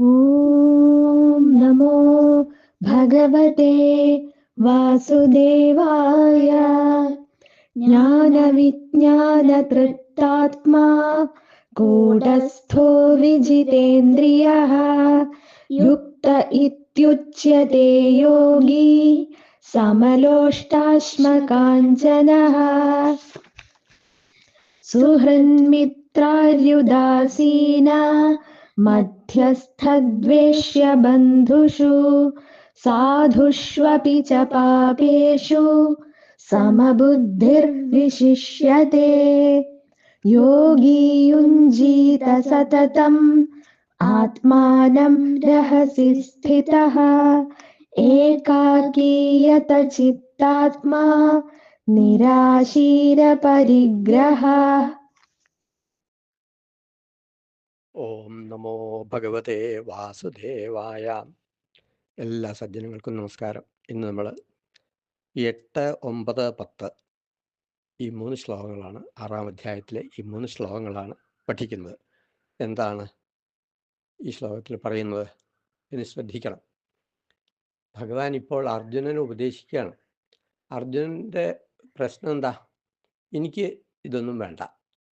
ॐ नमो भगवते वासुदेवाय। ज्ञानविज्ञानतृप्तात्मा कूटस्थो विजितेन्द्रियः युक्त इत्युच्यते योगी समलोष्टाश्मकाञ्चनः। सुहृन्मित्रार्युदासीना मध्यस्थद्वेष्य बन्धुषु, साधुष्वपि च पापेषु, समबुद्धिर्विशिष्यते। योगी युञ्जीत सततम् आत्मानं रहसि स्थितः एकाकीयत चित्तात्मा निराशीरपरिग्रह। ഓം നമോ ഭഗവതേ വാസുദേവായ. എല്ലാ സജ്ജനങ്ങൾക്കും നമസ്കാരം. ഇന്ന് നമ്മൾ എട്ട് ഒമ്പത് പത്ത് ഈ മൂന്ന് ശ്ലോകങ്ങളാണ് ആറാം അധ്യായത്തിലെ ഈ മൂന്ന് ശ്ലോകങ്ങളാണ് പഠിക്കുന്നത്. എന്താണ് ഈ ശ്ലോകത്തിൽ പറയുന്നത് എന്ന് ശ്രദ്ധിക്കണം. ഭഗവാൻ ഇപ്പോൾ അർജുനനെ ഉപദേശിക്കുകയാണ്. അർജുനന്റെ പ്രശ്നം എന്താ? എനിക്ക് ഇതൊന്നും വേണ്ട.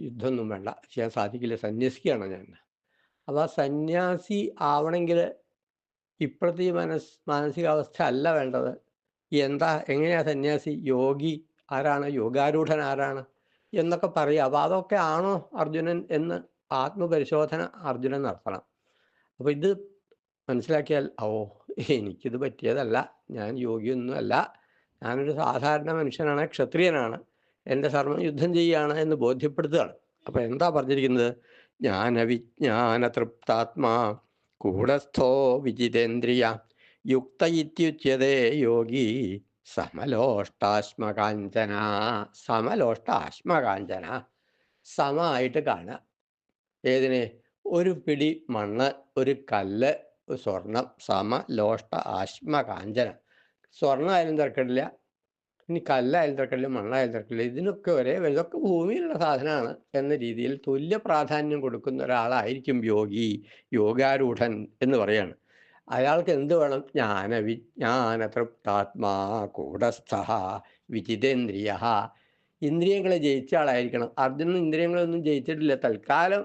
യുദ്ധമൊന്നും വേണ്ട. ചെയ്യാൻ സാധിക്കില്ല. സന്യസിക്കുകയാണ് ഞാൻ. അപ്പോൾ സന്യാസി ആവണമെങ്കിൽ ഇപ്പോഴത്തെ ഈ മനസ് മാനസികാവസ്ഥ അല്ല വേണ്ടത്. എന്താ എങ്ങനെയാ സന്യാസി? യോഗി ആരാണ്? യോഗാരൂഢൻ ആരാണ്? എന്നൊക്കെ പറയുക. അപ്പോൾ അതൊക്കെ ആണോ അർജുനൻ എന്ന് ആത്മപരിശോധന അർജുനൻ നടത്തണം. അപ്പോൾ ഇത് മനസ്സിലാക്കിയാൽ ഓ എനിക്കിത് പറ്റിയതല്ല. ഞാൻ യോഗിയൊന്നുമല്ല. ഞാനൊരു സാധാരണ മനുഷ്യനാണ് ക്ഷത്രിയനാണ്. എന്റെ സർമ്മം യുദ്ധം ചെയ്യുകയാണ് എന്ന് ബോധ്യപ്പെടുത്തുകയാണ്. അപ്പോൾ എന്താ പറഞ്ഞിരിക്കുന്നത്? ജ്ഞാനവിജ്ഞാന തൃപ്താത്മാ കൂടസ്ഥോ വിജിതേന്ദ്രിയ. യുക്ത ഇത്യുച്യതേ യോഗി സമലോഷ്ടാശ്മകാഞ്ചന സമലോഷ്ടാശ്മകാഞ്ചന സമമായിട്ട് കാണുക. ഏതിനെ? ഒരു പിടി മണ്ണ് ഒരു കല്ല് സ്വർണം സമ ലോഷ്ട സ്വർണം സ്വർണമായാലും തിരക്കില്ല ഇനി കല്ലായാലും തിരക്കില്ല മണ്ണായാലും തിരക്കില്ല ഇതിനൊക്കെ ഒരേ ഇതൊക്കെ ഭൂമിയിലുള്ള സാധനമാണ് എന്ന രീതിയിൽ തുല്യ പ്രാധാന്യം കൊടുക്കുന്ന ഒരാളായിരിക്കും യോഗി യോഗാരൂഢൻ എന്ന് പറയാണ്. അയാൾക്ക് എന്ത് വേണം? ജ്ഞാന വിജ്ഞാന തൃപ്താത്മാ കൂടസ്ഥ വിജിതേന്ദ്രിയ. ഇന്ദ്രിയങ്ങളെ ജയിച്ച ആളായിരിക്കണം. അർജുനൻ ഇന്ദ്രിയങ്ങളൊന്നും ജയിച്ചിട്ടില്ല. തൽക്കാലം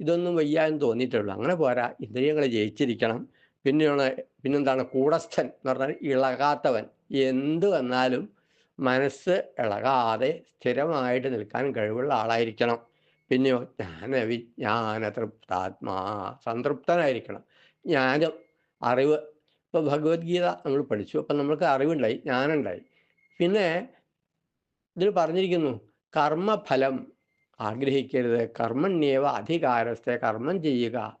ഇതൊന്നും വയ്യാന്ന് തോന്നിയിട്ടുള്ളൂ. അങ്ങനെ പോരാ. ഇന്ദ്രിയങ്ങളെ ജയിച്ചിരിക്കണം. പിന്നെയാണ് പിന്നെന്താണ്? കൂടസ്ഥൻ എന്ന് പറഞ്ഞാൽ ഇളകാത്തവൻ. എന്ത് വന്നാലും മനസ്സ് ഇളകാതെ സ്ഥിരമായിട്ട് നിൽക്കാൻ കഴിവുള്ള ആളായിരിക്കണം. പിന്നെയോ ജ്ഞാന വിജ്ഞാന തൃപ്താത്മാ സംതൃപ്തനായിരിക്കണം. ജ്ഞാനം അറിവ് ഇപ്പോൾ ഭഗവത്ഗീത നമ്മൾ പഠിച്ചു. അപ്പം നമ്മൾക്ക് അറിവുണ്ടായി ജ്ഞാനുണ്ടായി പിന്നെ ഇതിൽ പറഞ്ഞിരിക്കുന്നു കർമ്മഫലം ആഗ്രഹിക്കരുത്. കർമ്മണ്യേവ അധികാരസ്ഥ കർമ്മം ചെയ്യുക.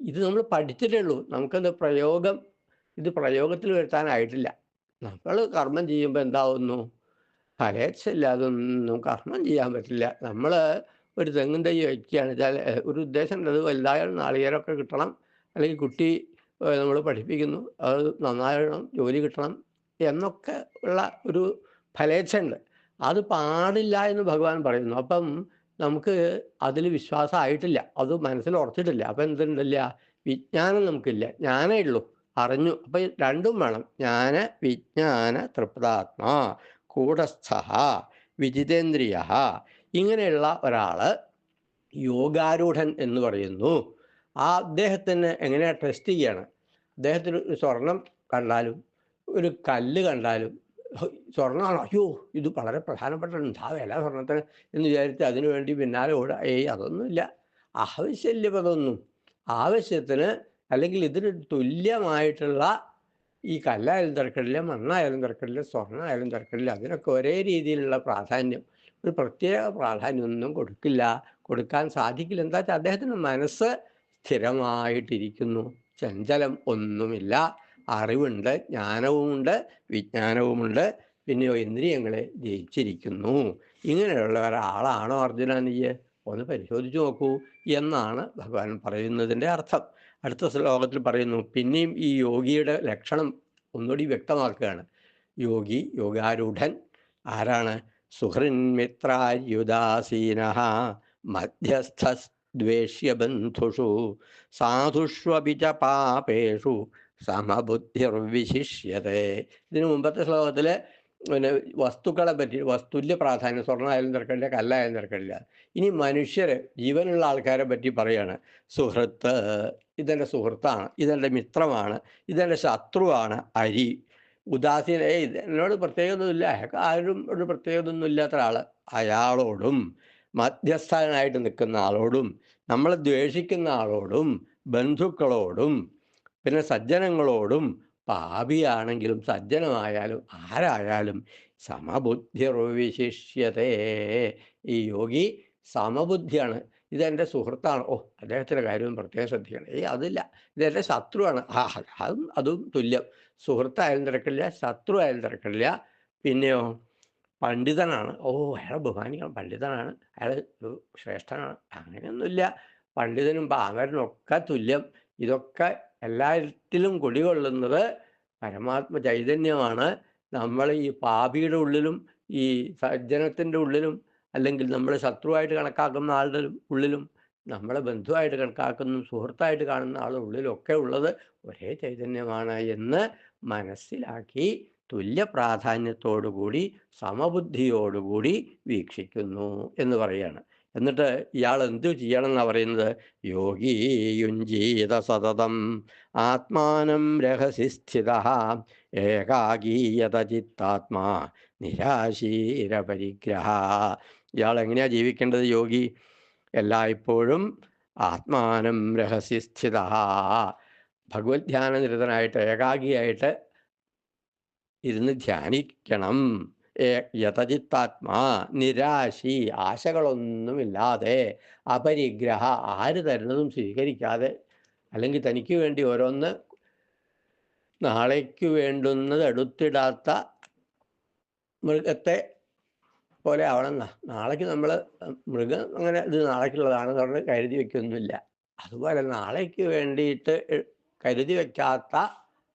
ഇത് നമ്മൾ പഠിച്ചിട്ടേ ഉള്ളൂ. നമുക്കത് പ്രയോഗം ഇത് പ്രയോഗത്തിൽ വരുത്താനായിട്ടില്ല. നമ്മൾ കർമ്മം ചെയ്യുമ്പോൾ എന്താവുന്നു? ഫലേച്ഛയില്ലാതൊന്നും കർമ്മം ചെയ്യാൻ പറ്റില്ല. നമ്മൾ ഒരു തെങ്ങും തൈ വയ്ക്കുകയാണ് വെച്ചാൽ ഒരു ഉദ്ദേശം അത് വലുതായാലും നാളികേരമൊക്കെ കിട്ടണം. അല്ലെങ്കിൽ കുട്ടി നമ്മൾ പഠിപ്പിക്കുന്നു. അത് നന്നായണം ജോലി കിട്ടണം എന്നൊക്കെ ഉള്ള ഒരു ഫലേച്ഛ ഉണ്ട് അത് പാടില്ല എന്ന് ഭഗവാൻ പറയുന്നു. അപ്പം നമുക്ക് അതിൽ വിശ്വാസമായിട്ടില്ല അത് മനസ്സിൽ ഉറച്ചിട്ടില്ല. അപ്പം എന്തുണ്ടല്ല? വിജ്ഞാനം നമുക്കില്ല. ജ്ഞാനേ ഉള്ളൂ. അറിഞ്ഞു. അപ്പൊ രണ്ടും വേണം. ജ്ഞാന വിജ്ഞാന തൃപ്താത്മാ കൂടസ്ഥ വിജിതേന്ദ്രിയ ഇങ്ങനെയുള്ള ഒരാൾ യോഗാരൂഢൻ എന്ന് പറയുന്നു. ആ അദ്ദേഹത്തിന് എങ്ങനെയാണ് ടെസ്റ്റ് ചെയ്യാണ്? അദ്ദേഹത്തിന് ഒരു സ്വർണം കണ്ടാലും ഒരു കല്ല് കണ്ടാലും സ്വർണമാണോ അയ്യോ ഇത് വളരെ പ്രധാനപ്പെട്ട എന്താ വില സ്വർണത്തിന് എന്ന് വിചാരിച്ച് അതിനു വേണ്ടി പിന്നാലെ ഓടുക. ഏയ് അതൊന്നുമില്ല. ആവശ്യമില്ല അതൊന്നും. ആവശ്യത്തിന് അല്ലെങ്കിൽ ഇതിന് തുല്യമായിട്ടുള്ള ഈ കല്ലായാലും തിരക്കടില്ല മണ്ണായാലും തിരക്കടില്ല സ്വർണമായാലും തിരക്കടില്ല അതിനൊക്കെ ഒരേ രീതിയിലുള്ള പ്രാധാന്യം. ഒരു പ്രത്യേക പ്രാധാന്യമൊന്നും കൊടുക്കില്ല. കൊടുക്കാൻ സാധിക്കില്ല. എന്താ വെച്ചാൽ അദ്ദേഹത്തിന് മനസ്സ് സ്ഥിരമായിട്ടിരിക്കുന്നു. ചഞ്ചലം ഒന്നുമില്ല. അറിവുണ്ട് ജ്ഞാനവുമുണ്ട് വിജ്ഞാനവുമുണ്ട്. പിന്നെയോ ഇന്ദ്രിയങ്ങളെ ജയിച്ചിരിക്കുന്നു. ഇങ്ങനെയുള്ള ഒരാളാണോ അർജുന നീ ഒന്ന് പരിശോധിച്ചു നോക്കൂ എന്നാണ് ഭഗവാൻ പറയുന്നതിന്റെ അർത്ഥം. അടുത്ത ശ്ലോകത്തിൽ പറയുന്നു പിന്നെയും ഈ യോഗിയുടെ ലക്ഷണം ഒന്നുകൂടി വ്യക്തമാക്കുകയാണ്. യോഗി യോഗാരൂഢൻ ആരാണ്? സുഹൃന്മിത്രുദാസീന മധ്യസ്ഥ ദ്വേഷ്യബന്ധുഷു സാധുഷ്വപി ച പാപേഷു സമബുദ്ധിർവിശിഷ്യതേ. ഇതിനു മുമ്പത്തെ ശ്ലോകത്തിൽ പിന്നെ വസ്തുക്കളെ പറ്റി വസ്തുല്യ പ്രാധാന്യം സ്വർണമായാലും തിരക്കില്ല കല്ലായാലും തിരക്കില്ല ഇനി മനുഷ്യരെ ജീവനുള്ള ആൾക്കാരെ പറ്റി പറയാണ്. സുഹൃത്ത് ഇതെന്റെ സുഹൃത്താണ് ഇതെന്റെ മിത്രമാണ് ഇതെന്റെ ശത്രുവാണ് അരി. ഉദാസീന ഏ എന്നോട് പ്രത്യേകതയൊന്നുമില്ല. അയാൾക്ക് ആരും ഒരു പ്രത്യേകതയൊന്നും ഇല്ലാത്ത ഒരാൾ അയാളോടും മധ്യസ്ഥനായിട്ട് നിൽക്കുന്ന ആളോടും നമ്മളെ ദ്വേഷിക്കുന്ന ആളോടും ബന്ധുക്കളോടും പിന്നെ സജ്ജനങ്ങളോടും പാപിയാണെങ്കിലും സജ്ജനമായാലും ആരായാലും സമബുദ്ധിർവിശിഷ്യതേ. ഈ യോഗി സമബുദ്ധിയാണ്. ഇതെന്റെ സുഹൃത്താണ്. ഓ അദ്ദേഹത്തിന്റെ കാര്യവും പ്രത്യേകം ശ്രദ്ധിക്കണം. ഏയ് അതില്ല. ഇതെന്റെ ശത്രുവാണ്. ആ അതും അതും തുല്യം. സുഹൃത്തായാലും തിരക്കില്ല ശത്രു ആയാലും തിരക്കില്ല. പിന്നെയോ പണ്ഡിതനാണ്. ഓ അയാളെ ബഹുമാനിക്കണം. പണ്ഡിതനാണ്. അയാൾ ശ്രേഷ്ഠനാണ്. അങ്ങനെയൊന്നുമില്ല. പണ്ഡിതനും പാമരനും ഒക്കെ തുല്യം. ഇതൊക്കെ എല്ലാറ്റിലും കുടികൊള്ളുന്നത് പരമാത്മ ചൈതന്യമാണ്. നമ്മൾ ഈ പാപിയുടെ ഉള്ളിലും ഈ സജ്ജനത്തിന്റെ ഉള്ളിലും അല്ലെങ്കിൽ നമ്മൾ ശത്രുവായിട്ട് കണക്കാക്കുന്ന ആളുടെ ഉള്ളിലും നമ്മളെ ബന്ധുവായിട്ട് കണക്കാക്കുന്ന സുഹൃത്തായിട്ട് കാണുന്ന ആളുടെ ഉള്ളിലൊക്കെ ഉള്ളത് ഒരേ ചൈതന്യമാണ് എന്ന് മനസ്സിലാക്കി തുല്യ പ്രാധാന്യത്തോടുകൂടി സമബുദ്ധിയോടുകൂടി വീക്ഷിക്കുന്നു എന്ന് പറയാണ് എന്നിട്ട് ഇയാൾ എന്തു ചെയ്യണം എന്നാണ് പറയുന്നത്? യോഗീയുഞ്ജീത സതതം ആത്മാനം രഹസി സ്ഥിത ഏകാഗീയത ചിത്താത്മാ നിരാശീര പരിഗ്രഹ ഇയാൾ എങ്ങനെയാ ജീവിക്കേണ്ടത് യോഗി? എല്ലായ്പ്പോഴും ആത്മാനം രഹസ്യ സ്ഥിത ഭഗവത് ധ്യാനനിരതനായിട്ട് ഏകാഗിയായിട്ട് ഇരുന്ന് ധ്യാനിക്കണം. യഥചിത്താത്മാ നിരാശി ആശകളൊന്നുമില്ലാതെ അപരിഗ്രഹ ആര് തരുന്നതും സ്വീകരിക്കാതെ അല്ലെങ്കിൽ തനിക്ക് വേണ്ടി ഓരോന്ന് നാളേക്ക് വേണ്ടുന്നത് എടുത്തിടാത്ത മൃഗത്തെ പോലെ ആവണം. നാളേക്ക് നമ്മൾ മൃഗം അങ്ങനെ ഇത് നാളേക്കുള്ളതാണെന്ന് പറഞ്ഞ് കരുതി വെക്കൊന്നുമില്ല. അതുപോലെ നാളേക്ക് വേണ്ടിയിട്ട് കരുതി വെക്കാത്ത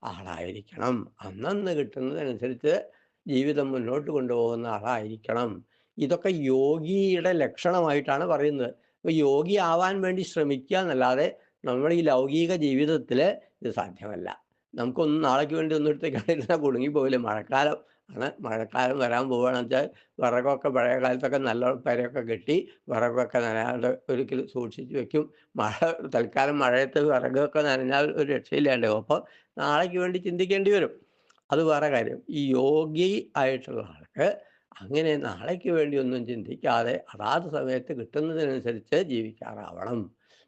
ആളായിരിക്കണം. അന്നന്ന് കിട്ടുന്നതനുസരിച്ച് ജീവിതം മുന്നോട്ട് കൊണ്ടുപോകുന്ന ആളായിരിക്കണം. ഇതൊക്കെ യോഗിയുടെ ലക്ഷണമായിട്ടാണ് പറയുന്നത്. അപ്പോൾ യോഗി ആവാൻ വേണ്ടി ശ്രമിക്കുക എന്നല്ലാതെ നമ്മൾ ഈ ലൗകിക ജീവിതത്തിൽ ഇത് സാധ്യമല്ല. നമുക്കൊന്നും നാളേക്ക് വേണ്ടി ഒന്നും എടുത്തേക്കാണ്ടിരുന്നാൽ കുടുങ്ങി പോകില്ല മഴക്കാലം ആണ്. മഴക്കാലം വരാൻ പോവുകയാണെന്ന് വെച്ചാൽ വിറകൊക്കെ പഴയ കാലത്തൊക്കെ നല്ല പേരൊക്കെ കെട്ടി വിറകൊക്കെ നനയാതെ ഒരിക്കലും സൂക്ഷിച്ച് വെക്കും. മഴ തൽക്കാലം മഴയത്ത് വിറകൊക്കെ നനഞ്ഞാൽ ഒരു രക്ഷയില്ലാണ്ടാവും അപ്പോൾ നാളേക്ക് വേണ്ടി ചിന്തിക്കേണ്ടി വരും. അത് വേറെ കാര്യം. ഈ യോഗി ആയിട്ടുള്ള ആൾക്ക് അങ്ങനെ നാളേക്ക് വേണ്ടി ഒന്നും ചിന്തിക്കാതെ അതാത് സമയത്ത് കിട്ടുന്നതിനനുസരിച്ച് ജീവിക്കാറാവണം.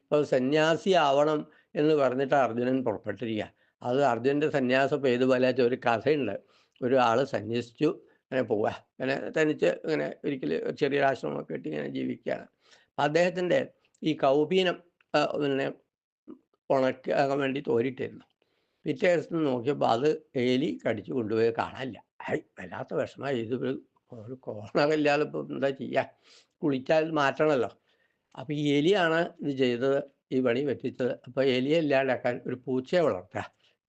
ഇപ്പോൾ സന്യാസി ആവണം എന്ന് പറഞ്ഞിട്ട് അർജുനൻ പുറപ്പെട്ടിരിക്കുക അത് അർജുനന്റെ സന്യാസം ഏതുപോലെ വെച്ചാൽ ഒരു കഥയുണ്ട്. ഒരാൾ സന്യസിച്ചു അങ്ങനെ പോവുക അങ്ങനെ തനിച്ച് ഇങ്ങനെ ഒരിക്കൽ ചെറിയൊരു ആശ്രമമൊക്കെ ഇട്ട് ഇങ്ങനെ ജീവിക്കുകയാണ് അപ്പം അദ്ദേഹത്തിന്റെ ഈ കൗപീനം പിന്നെ ഉണക്കാൻ വേണ്ടി തോരിട്ടിരുന്നു. പിറ്റേ ദിവസം നോക്കിയപ്പോൾ അത് എലി കടിച്ചു കൊണ്ടുപോയി കാണാനില്ല. ഹൈ വല്ലാത്ത വിഷമമായി. ഇത് ഒരു ഒരു ഇല്ലാതെ ഇപ്പം എന്താ ചെയ്യുക കുളിച്ചാൽ മാറ്റണമല്ലോ അപ്പോൾ ഈ എലിയാണ് ഇത് ചെയ്തത് ഈ പണി പറ്റിച്ചത്. അപ്പോൾ എലിയെ ഇല്ലാണ്ടാക്കാൻ ഒരു പൂച്ചയെ വളർത്തുക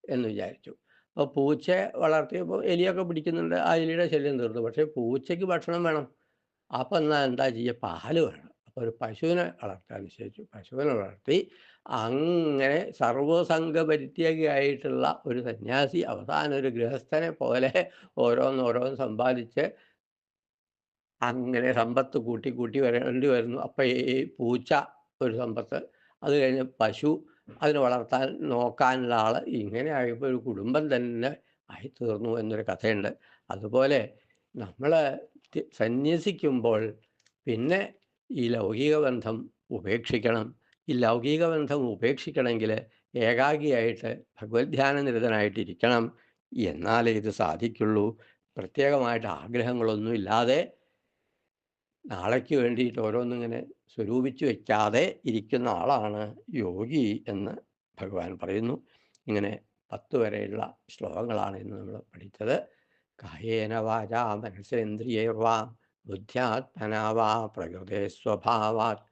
എന്ന് വിചാരിച്ചു. അപ്പോൾ പൂച്ചയെ വളർത്തിയപ്പോൾ എലിയൊക്കെ പിടിക്കുന്നുണ്ട് ആ എലിയുടെ ശല്യം തീർന്നു. പക്ഷേ പൂച്ചയ്ക്ക് ഭക്ഷണം വേണം. അപ്പോൾ എന്നാൽ എന്താ ചെയ്യുക പാൽ വേണം. അപ്പോൾ ഒരു പശുവിനെ വളർത്താൻ നിശ്ചയിച്ചു പശുവിനെ വളർത്തി അങ്ങനെ സർവസംഘ പരിത്യാഗിയായിട്ടുള്ള ഒരു സന്യാസി അവസാനം ഒരു ഗൃഹസ്ഥനെ പോലെ ഓരോന്നോരോന്ന് ഓരോന്ന് സമ്പാദിച്ച് അങ്ങനെ സമ്പത്ത് കൂട്ടി കൂട്ടി വരേണ്ടി വരുന്നു. അപ്പം ഈ പൂച്ച ഒരു സമ്പത്ത് അത് കഴിഞ്ഞ് പശു അതിനെ വളർത്താൻ നോക്കാനുള്ള ആൾ ഇങ്ങനെ ആയപ്പോൾ ഒരു കുടുംബം തന്നെ ആയി തീർന്നു എന്നൊരു കഥയുണ്ട്. അതുപോലെ നമ്മൾ സന്യസിക്കുമ്പോൾ പിന്നെ ഈ ലൗകിക ബന്ധം ഉപേക്ഷിക്കണം. ഈ ലൗകിക ബന്ധം ഉപേക്ഷിക്കണമെങ്കിൽ ഏകാഗിയായിട്ട് ഭഗവത്ധ്യാന നിരതനായിട്ടിരിക്കണം. എന്നാലേ ഇത് സാധിക്കുള്ളൂ. പ്രത്യേകമായിട്ട് ആഗ്രഹങ്ങളൊന്നും ഇല്ലാതെ നാളേക്ക് വേണ്ടിയിട്ട് ഓരോന്നിങ്ങനെ സ്വരൂപിച്ചു വയ്ക്കാതെ ഇരിക്കുന്ന ആളാണ് യോഗി എന്ന് ഭഗവാൻ പറയുന്നു. ഇങ്ങനെ പത്ത് വരെയുള്ള ശ്ലോകങ്ങളാണ് ഇന്ന് നമ്മൾ പഠിച്ചത്. കായേന വാച മനസ്സേന്ദ്രിയർവാ ബുദ്ധ്യാത്മനാവാ പ്രകൃതേ സ്വഭാവാത്